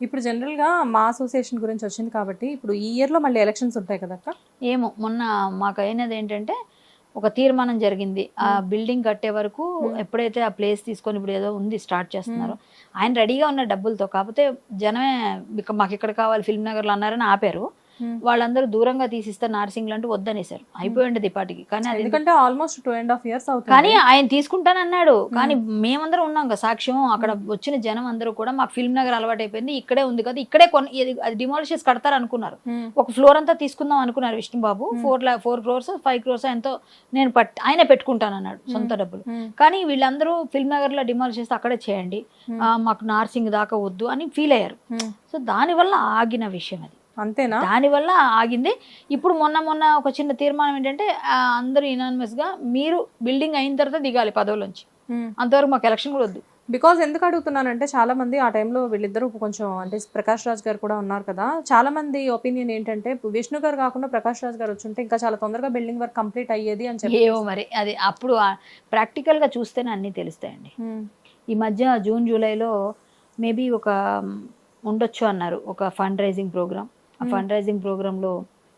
ఇప్పుడు జనరల్గా మా అసోసియేషన్ గురించి వచ్చింది కాబట్టి ఇప్పుడు ఈ ఇయర్లో మళ్ళీ ఎలక్షన్స్ ఉంటాయి కదా అక్క? ఏమో మొన్న మాకు అయినది ఏంటంటే ఒక తీర్మానం జరిగింది. ఆ బిల్డింగ్ కట్టే వరకు ఎప్పుడైతే ఆ ప్లేస్ తీసుకొని ఇప్పుడు ఏదో ఉంది స్టార్ట్ చేస్తున్నారు ఆయన రెడీగా ఉన్న డబ్బులతో కాకపోతే జనమే మాకు ఇక్కడ కావాలి ఫిల్మ్ నగర్లో అన్నారని ఆపారు. వాళ్ళందరూ దూరంగా తీసిస్తే నార్సింగ్ అంటూ వద్దనేసారు అయిపోయింది ఇప్పటికి కానీ అది ఎందుకంటే almost two and half years అవుతుంది. కానీ ఆయన తీసుకుంటానన్నాడు. కానీ మేమందరం ఉన్నాం కదా సాక్ష్యం. అక్కడ వచ్చిన జనం అందరూ కూడా మాకు ఫిల్మ్ నగర్ అలవాటు అయిపోయింది ఇక్కడే ఉంది కదా ఇక్కడే కొన్ని అది డిమాలిష్ చేసి కడతారు అనుకున్నారు Hmm. ఒక ఫ్లోర్ అంతా తీసుకుందాం అనుకున్నారు విష్ణుబాబు. ఫోర్ లా ఫోర్ క్రోర్స్ ఫైవ్ క్రోర్స్ ఎంతో నేను పట్ ఆయన పెట్టుకుంటానన్నాడు సొంత డబ్బులు. Hmm. కానీ వీళ్ళందరూ ఫిల్మ్ నగర్లో డిమాలిష్ చేస్తే అక్కడే చేయండి మాకు నార్సింగ్ దాకా వద్దు అని ఫీల్ అయ్యారు. Hmm. సో దానివల్ల ఆగిన విషయం అది. అంతేనా? దానివల్ల ఆగింది. ఇప్పుడు మొన్న మొన్న ఒక చిన్న తీర్మానం ఏంటంటే అందరూ గా మీరు బిల్డింగ్ అయిన తర్వాత దిగాలి పదవులోంచి. అంతవరకు మాకు ఎలక్షన్ కూడా వద్దు. బికాజ్ ఎందుకు అడుగుతున్నానంటే చాలా మంది ఆ టైంలో వీళ్ళిద్దరూ కొంచెం అంటే ప్రకాష్ రాజ్ గారు కూడా ఉన్నారు కదా. చాలా మంది ఒపీనియన్ ఏంటంటే విష్ణు గారు కాకుండా ప్రకాష్ రాజ్ గారు వచ్చుంటే ఇంకా చాలా తొందరగా బిల్డింగ్ వర్క్ కంప్లీట్ అయ్యేది అని చెప్పి. ఏవో మరి. అది అప్పుడు practical గా చూస్తేనే అన్నీ తెలుస్తాయండి. ఈ మధ్య జూన్ జూలైలో మేబీ ఒక ఉండొచ్చు అన్నారు ఒక ఫండ్ రైజింగ్ ప్రోగ్రామ్ ఆ ఫండ్ రైజింగ్ ప్రోగ్రాంలో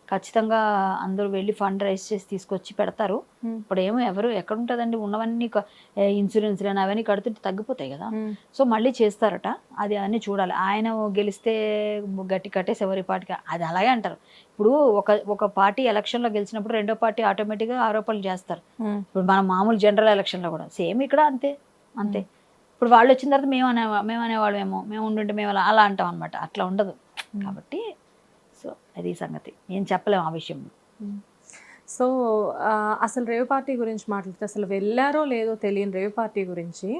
ఖచ్చితంగా అందరూ వెళ్ళి ఫండ్ రైజ్ చేసి తీసుకొచ్చి పెడతారు. Hmm. ఇప్పుడు ఏమో ఎవరు ఎక్కడ ఉంటుందండి ఉన్నవన్నీ ఇన్సూరెన్స్ అని అవన్నీ కడుతుంటే తగ్గిపోతాయి కదా. Hmm. సో మళ్ళీ చేస్తారట. అది అన్నీ చూడాలి. ఆయన గెలిస్తే గట్టి కట్టేసి ఎవరి పార్టీకి అది అలాగే అంటారు. ఇప్పుడు ఒక ఒక పార్టీ ఎలక్షన్లో గెలిచినప్పుడు రెండో పార్టీ ఆటోమేటిక్గా ఆరోపణలు చేస్తారు. Hmm. ఇప్పుడు మన మామూలు జనరల్ ఎలక్షన్లో కూడా సేమ్ ఇక్కడ అంతే అంతే. ఇప్పుడు వాళ్ళు వచ్చిన తర్వాత మేము అనే మేము అనేవాళ్ళమేమో మేము ఉండుంటే మేము అలా అలా అంటాం అనమాట అట్లా ఉండదు. కాబట్టి సో అది సంగతి. ఏం చెప్పలేము ఆ విషయం. సో అసలు రేవ్ పార్టీ గురించి మాట్లాడితే అసలు వెళ్ళారో లేదో తెలియని రేవ్ పార్టీ గురించి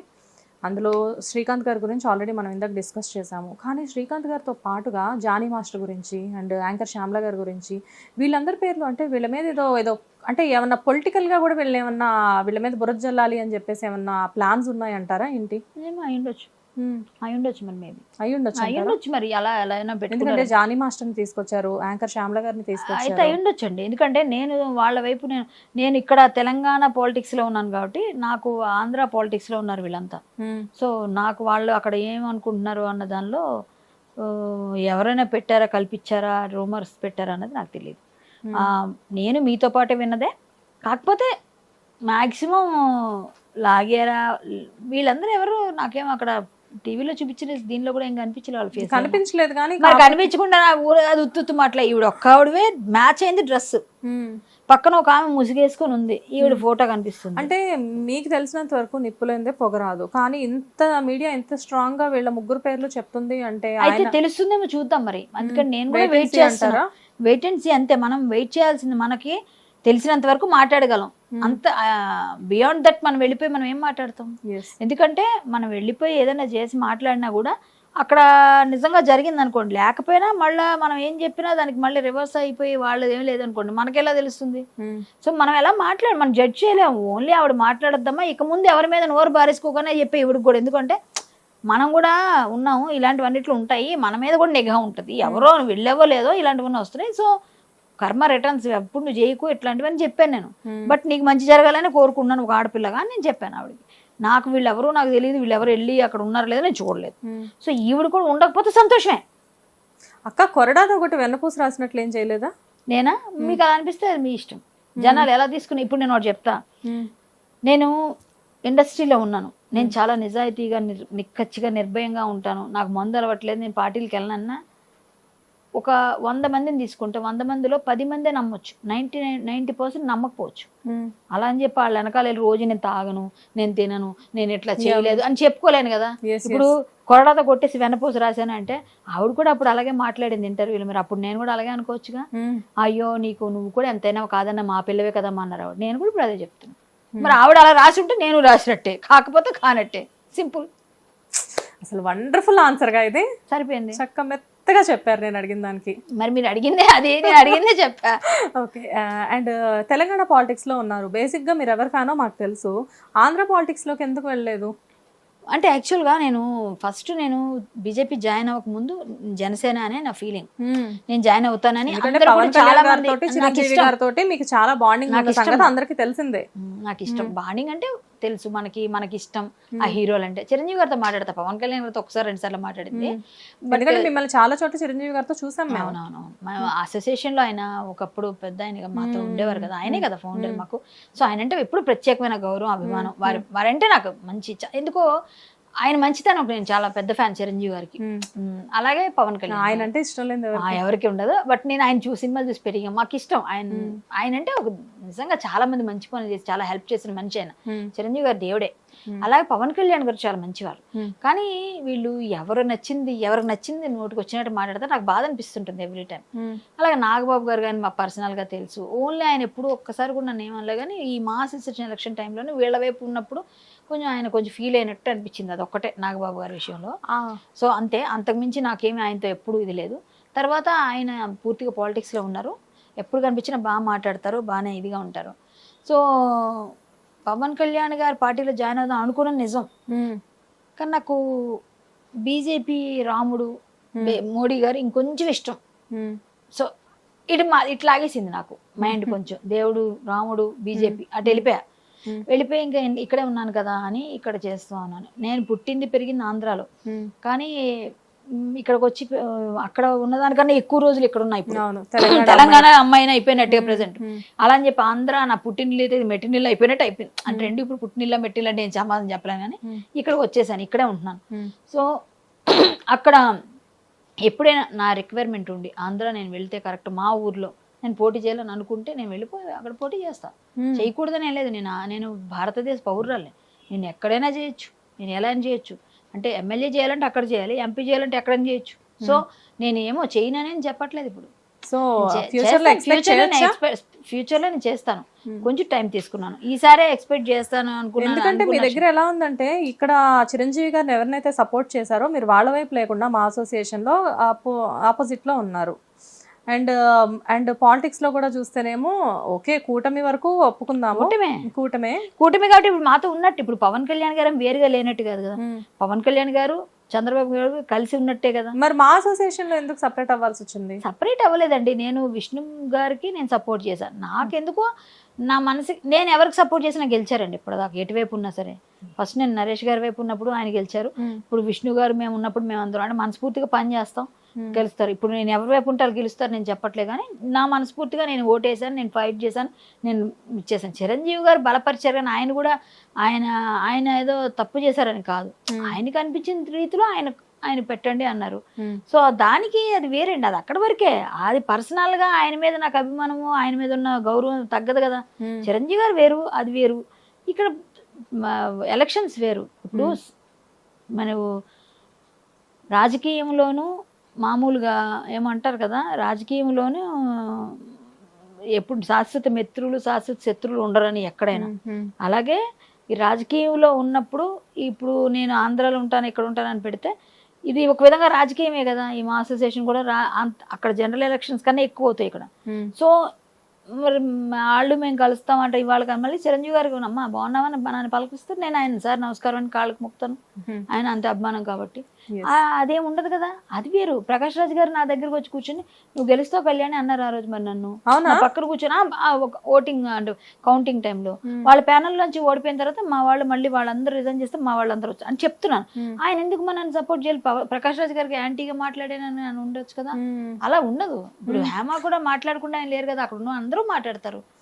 అందులో శ్రీకాంత్ గారి గురించి ఆల్రెడీ మనం ఇందాక డిస్కస్ చేసాము కానీ శ్రీకాంత్ గారితో పాటుగా జానీ మాస్టర్ గురించి అండ్ యాంకర్ శ్యామ్ల గారి గురించి వీళ్ళందరి పేర్లు అంటే వీళ్ళ మీద ఏదో ఏదో అంటే ఏమన్నా పొలిటికల్గా కూడా వీళ్ళు ఏమన్నా వీళ్ళ మీద బురద జల్లాలి అని చెప్పేసి ఏమన్నా ప్లాన్స్ ఉన్నాయంటారా ఏంటి? ఏమో అయి ఉండొచ్చు. అయి ఉండొచ్చు మరి మేబీ. అయి ఉండొచ్చు అయి అంటారా? ఉండొచ్చు మరి అలా ఎలా అయినా ఎందుకంటే జానీ మాస్టర్ని తీసుకొచ్చారు యాంకర్ శ్యామ్ల గారిని అయితే తీసుకొచ్చారు అయి ఉండొచ్చండి. ఎందుకంటే నేను వాళ్ళ వైపు నేను నేను ఇక్కడ తెలంగాణ politics లో ఉన్నాను కాబట్టి నాకు ఆంధ్ర politics లో ఉన్నారు వీళ్ళంతా. సో నాకు వాళ్ళు అక్కడ ఏమనుకుంటున్నారు అన్న దానిలో ఎవరైనా పెట్టారా కల్పించారా రూమర్స్ పెట్టారా అన్నది నాకు తెలియదు నేను మీతో పాటే విన్నదే. కాకపోతే మ్యాక్సిమం లాగారా వీళ్ళందరూ ఎవరు నాకేం అక్కడ టీవీలో చూపించిన దీనిలో కూడా ఏం కనిపించలేదు వాళ్ళ ఫేస్ కనిపించలేదు కానీ మరి కనిపించకుండా అది ఉత్తుత్తు మాటలే ఈవిడ ఒక్కవిడవే మ్యాచ్ అయింది డ్రెస్. పక్కన ఒక ఆమె ముసుగేసుకొని ఉంది. ఈవిడ ఫోటో కనిపిస్తుంది. అంటే మీకు తెలిసినంత వరకు నిప్పులేందే పొగరాదు కానీ ఇంత మీడియా ఇంత స్ట్రాంగ్గా వీళ్ళ ముగ్గురు పేర్లు చెప్తుంది అంటే అయితే తెలుస్తుందేమో చూద్దాం మరి. అందుకని నేను కూడా వెయిట్ చేస్తాను? వెయిట్ అండ్ సీ అంతే. మనం వెయిట్ చేయాల్సింది మనకి తెలిసినంత వరకు మాట్లాడగలం. అంత బియాండ్ దట్ మనం వెళ్ళిపోయి మనం ఏం మాట్లాడతాం. ఎందుకంటే మనం వెళ్ళిపోయి ఏదైనా చేసి మాట్లాడినా కూడా అక్కడ నిజంగా జరిగింది అనుకోండి లేకపోయినా మళ్ళీ మనం ఏం చెప్పినా దానికి మళ్ళీ రివర్స్ అయిపోయి వాళ్ళది ఏం లేదనుకోండి. మనకెలా తెలుస్తుంది? ఉమ్. సో మనం ఎలా మాట్లాడు మనం జడ్జ్ చేయలేము. ఓన్లీ ఆవిడ మాట్లాడొద్దామా ఇక ముందు ఎవరి మీద నోరు బారేసుకోగానే చెప్పి ఇవిడికి కూడా. ఎందుకంటే మనం కూడా ఉన్నాము. ఇలాంటివన్నిట్లు ఉంటాయి. మన మీద కూడా నిఘా ఉంటుంది. ఎవరో వెళ్ళేవో లేదో ఇలాంటివన్నీ వస్తున్నాయి. సో కర్మ రిటర్న్స్ ఎప్పుడు నువ్వు చేయకు ఇట్లాంటివని చెప్పాను నేను. Hmm. బట్ నీకు మంచి జరగాలని కోరుకున్నాను ఒక ఆడపిల్లగా నేను చెప్పాను ఆవిడకి. నాకు వీళ్ళెవరూ నాకు తెలియదు వీళ్ళెవరు వెళ్ళి అక్కడ ఉన్నారో లేదో నేను చూడలేదు. సో ఈవిడ కూడా ఉండకపోతే సంతోషమే. అక్క కొరడాతో ఒకటి వెన్నపూస రాసినట్లు ఏం చేయలేదా? నేనా? మీకు అలా అనిపిస్తే అది మీ ఇష్టం. జనాలు ఎలా తీసుకుని ఇప్పుడు నేను ఒకటి చెప్తా. నేను ఇండస్ట్రీలో ఉన్నాను. నేను చాలా నిజాయితీగా నిర్ నిక్కచ్చిగా నిర్భయంగా ఉంటాను. నాకు మందు అలవట్లేదు నేను పార్టీలకు వెళ్ళనన్నా. ఒక వంద మందిని తీసుకుంటే వంద మందిలో పది మందే నమ్మొచ్చు. నైంటీ నైన్ నైంటీ పర్సెంట్ నమ్మకపోవచ్చు. అలా అని చెప్పి వాళ్ళ వెనకాల వెళ్ళి రోజు నేను తాగను నేను తినను నేను ఇట్లా చేయలేదు అని చెప్పుకోలేను కదా. ఇప్పుడు కొరడాతో కొట్టేసి వెనపోసి రాశాను అంటే ఆవిడ కూడా అప్పుడు అలాగే మాట్లాడింది ఇంటర్వ్యూలో మరి అప్పుడు నేను కూడా అలాగే అనుకోవచ్చుగా. అయ్యో నీకు నువ్వు కూడా ఎంతైనా కాదన్న మా పిల్లవే కదమ్మా అన్నారు ఆవిడ. నేను కూడా ఇప్పుడు అదే చెప్తున్నాను మరి ఆవిడ అలా రాసి ఉంటే నేను రాసినట్టే కాకపోతే కానట్టే. సింపుల్. అసలు వండర్ఫుల్ ఆన్సర్గా ఇది. సరిపోయింది. చక్క మెత్తగా చెప్పారు నేను అడిగిన దానికి. మరి మీరు అడిగిందే అదే నేను అడిగిందే చెప్పా. ఓకే అండ్ తెలంగాణ పాలిటిక్స్లో ఉన్నారు. బేసిక్గా మీరు ఎవరి ఫ్యానో మాకు తెలుసు. ఆంధ్ర పాలిటిక్స్లోకి ఎందుకు వెళ్ళలేదు? అంటే యాక్చువల్గా నేను ఫస్ట్ నేను బీజేపీ జాయిన్ అవ్వక ముందు జనసేన అనే నా ఫీలింగ్ నేను జాయిన్ అవుతానని నాకు చాలా బాండింగ్ అందరికి తెలిసిందే. నాకు ఇష్టం. బాండింగ్ అంటే తెలుసు మనకి మనకి ఇష్టం ఆ హీరోలు అంటే చిరంజీవి గారితో మాట్లాడతా పవన్ కళ్యాణ్ గారితో ఒకసారి రెండు సార్లు మాట్లాడింది. ఎందుకంటే మిమ్మల్ని చాలా చోట్ల చిరంజీవి గారితో చూసాం మేము. అవునవునవును. మేము అసోసియేషన్లో ఆయన ఒకప్పుడు పెద్ద ఆయన మాతో ఉండేవారు కదా. ఆయనే కదా ఫౌండర్ మాకు. సో ఆయన అంటే ఎప్పుడు ప్రత్యేకమైన గౌరవం అభిమానం. వారి వారంటే నాకు మంచి ఎందుకో ఆయన మంచితనం నేను చాలా పెద్ద ఫ్యాన్ చిరంజీవి గారికి. అలాగే పవన్ కళ్యాణ్ ఆయన అంటే ఇష్టం లేదు ఎవరికి. ఉండదు బట్ నేను ఆయన చూసి సినిమాలు చూసి పెరిగాం మాకు ఇష్టం ఆయన ఆయన అంటే ఒక నిజంగా చాలా మంది మంచి పనులు చేసి చాలా హెల్ప్ చేసిన మనిషి ఆయన. చిరంజీవి గారు దేవుడే. అలాగే పవన్ కళ్యాణ్ గారు చాలా మంచివారు. Hmm. కానీ వీళ్ళు ఎవరు నచ్చింది ఎవరికి నచ్చింది నోటికి వచ్చినట్టు మాట్లాడితే నాకు బాధ అనిపిస్తుంటుంది ఎవ్రీ టైం మ్మ్. అలాగే నాగబాబు గారు కానీ మా పర్సనల్గా తెలుసు. ఓన్లీ ఆయన ఎప్పుడు ఒక్కసారి కూడా నన్ను ఏమనలే కానీ ఈ మాస్ ఇన్స్టిట్యూషన్ ఎలక్షన్ టైంలోనే వీళ్ళ వైపు ఉన్నప్పుడు కొంచెం ఆయన కొంచెం ఫీల్ అయినట్టు అనిపించింది. అది ఒక్కటే నాగబాబు గారి విషయంలో. సో అంతే. అంతకుమించి నాకేమీ ఆయనతో ఎప్పుడు ఇది లేదు. తర్వాత ఆయన పూర్తిగా పాలిటిక్స్లో ఉన్నారు. ఎప్పుడు కనిపించినా బాగా మాట్లాడతారు బాగానే ఇదిగా ఉంటారు. సో పవన్ కళ్యాణ్ గారి పార్టీలో జాయిన్ అవుదాం అనుకున్న నిజం. కానీ నాకు బీజేపీ రాముడు మోడీ గారు ఇంకొంచెం ఇష్టం. సో ఇటు మా ఇట్లా లాగేసింది నాకు మైండ్ కొంచెం. దేవుడు రాముడు బీజేపీ అటు వెళ్ళిపోయా. వెళ్ళిపోయి ఇంకా ఇక్కడే ఉన్నాను కదా అని ఇక్కడ చేస్తూ ఉన్నాను. నేను పుట్టింది పెరిగింది ఆంధ్రాలో. కానీ ఇక్కడికి వచ్చి అక్కడ ఉన్నదానికన్నా ఎక్కువ రోజులు ఇక్కడ ఉన్నాయి ఇప్పుడు తెలంగాణ అమ్మాయిని అయిపోయినట్టుగా ప్రెసెంట్. అలా అని చెప్పి ఆంధ్ర నా పుట్టినిల్లు అయితే మెట్టినిల్లు అయిపోయినట్టు అయిపోయింది. అంటే రెండు ఇప్పుడు పుట్టినిల్ల మెట్టిల్లు అంటే నేను సమాధానం చెప్పలేను కానీ. ఇక్కడికి వచ్చేసాను ఇక్కడే ఉంటున్నాను. సో అక్కడ ఎప్పుడైనా నా రిక్వైర్మెంట్ ఉండి ఆంధ్ర నేను వెళ్తే కరెక్ట్ మా ఊర్లో నేను పోటీ చేయాలని అనుకుంటే నేను వెళ్ళిపోయి అక్కడ పోటీ చేస్తా. చేయకూడదని లేదు నేను నేను భారతదేశ పౌరురాలే నేను ఎక్కడైనా చేయొచ్చు నేను ఎలా చేయొచ్చు. అంటే ఎమ్మెల్యే చేయాలంటే అక్కడ చేయాలి ఎంపీ చేయాలంటే ఎక్కడైనా చేయొచ్చు. సో నేను ఏమో చేయనని అని చెప్పట్లేదు ఇప్పుడు. సో ఫ్యూచర్లో నేను చేస్తాను. కొంచెం టైం తీసుకున్నాను. ఈసారే ఎక్స్పెక్ట్ చేస్తాను అనుకున్నాను ఎందుకంటే మీ దగ్గర ఎలా ఉందంటే ఇక్కడ చిరంజీవి గారిని ఎవరినైతే సపోర్ట్ చేశారో మీరు వాళ్ళ వైపు లేకుండా మా అసోసియేషన్లో ఆపో ఆపోజిట్లో ఉన్నారు. అండ్ అండ్ పాలిటిక్స్లో కూడా చూస్తేనేమో ఓకే కూటమి వరకు ఒప్పుకుందాము. కూటమే. కూటమే. కూటమి కాబట్టి ఇప్పుడు మాతో ఉన్నట్టు ఇప్పుడు పవన్ కళ్యాణ్ గారు వేరుగా లేనట్టు కాదు కదా. పవన్ కళ్యాణ్ గారు చంద్రబాబు గారు కలిసి ఉన్నట్టే కదా. మరి మా అసోసియేషన్లో ఎందుకు సపరేట్ అవ్వాల్సి వచ్చింది? సపరేట్ అవ్వలేదండి. నేను విష్ణు గారికి నేను సపోర్ట్ చేశాను. నాకెందుకో? నా మనసు నేను ఎవరికి సపోర్ట్ చేసినా గెలిచారండి. ఇప్పుడు దాకా ఎటువైపు ఉన్నా సరే. ఫస్ట్ నేను నరేష్ గారి వైపు ఉన్నప్పుడు ఆయన గెలిచారు. ఇప్పుడు విష్ణు గారు మేము ఉన్నప్పుడు మేము అందరం అంటే మనస్ఫూర్తిగా పని చేస్తాం. గెలుస్తారు. ఇప్పుడు నేను ఎవరి వైపు ఉంటారు గెలుస్తారు నేను చెప్పట్లే కానీ నా మనస్ఫూర్తిగా నేను ఓటేసాను నేను ఫైట్ చేశాను నేను ఇచ్చేసాను. చిరంజీవి గారు బలపరిచారు కానీ ఆయన కూడా ఆయన ఆయన ఏదో తప్పు చేశారని కాదు. ఆయనకి అనిపించిన రీతిలో ఆయన ఆయన పెట్టండి అన్నారు. సో దానికి అది వేరండి. అది అక్కడ వరకే. అది పర్సనల్గా ఆయన మీద నాకు అభిమానము ఆయన మీద ఉన్న గౌరవం తగ్గదు కదా. చిరంజీవి గారు వేరు అది వేరు. ఇక్కడ ఎలక్షన్స్ వేరు. ఇప్పుడు మనం రాజకీయంలోనూ మామూలుగా ఏమంటారు కదా రాజకీయంలోనూ ఎప్పుడు శాశ్వత మిత్రులు శాశ్వత శత్రువులు ఉండరని ఎక్కడైనా. అలాగే ఈ రాజకీయంలో ఉన్నప్పుడు ఇప్పుడు నేను ఆంధ్రాలో ఉంటాను ఇక్కడ ఉంటాను అని పెడితే ఇది ఒక విధంగా రాజకీయమే కదా. ఈ మా అసోసియేషన్ కూడా రా అక్కడ జనరల్ ఎలక్షన్స్ కన్నా ఎక్కువ అవుతాయి ఇక్కడ. సో మరి వాళ్ళు మేము కలుస్తాం అంటే ఇవాళ కానీ మళ్ళీ చిరంజీవి గారికి అమ్మ బాగున్నామని నన్ను పలకరిస్తే నేను ఆయన సార్ నమస్కారం అని కాళ్ళకి మొక్కుతాను. ఆయన అంత అభిమానం కాబట్టి. అదేం ఉండదు కదా. అది వేరు. ప్రకాష్ రాజ్ గారు నా దగ్గరకు వచ్చి కూర్చొని నువ్వు గెలుస్తావు కళ్యాణి అన్నారు ఆ రోజు మరి నన్ను. నా పక్కన కూర్చొని ఓటింగ్ అంటే కౌంటింగ్ టైంలో. Hmm. వాళ్ళ ప్యానల్ నుంచి ఓడిపోయిన తర్వాత మా వాళ్ళు మళ్ళీ వాళ్ళందరూ రిజైన్ చేస్తే మా వాళ్ళందరూ వచ్చి అని చెప్తున్నాను. Hmm. ఆయన ఎందుకు మన సపోర్ట్ చేయాలి ప్రకాష్ రాజ్ గారికి యాంటీగా మాట్లాడానని అని ఉండొచ్చు కదా. మ్మ్. అలా ఉండదు. ఇప్పుడు హేమ కూడా మాట్లాడకుండా ఆయన లేరు కదా. అక్కడ ఉన్న అందరూ మాట్లాడతారు.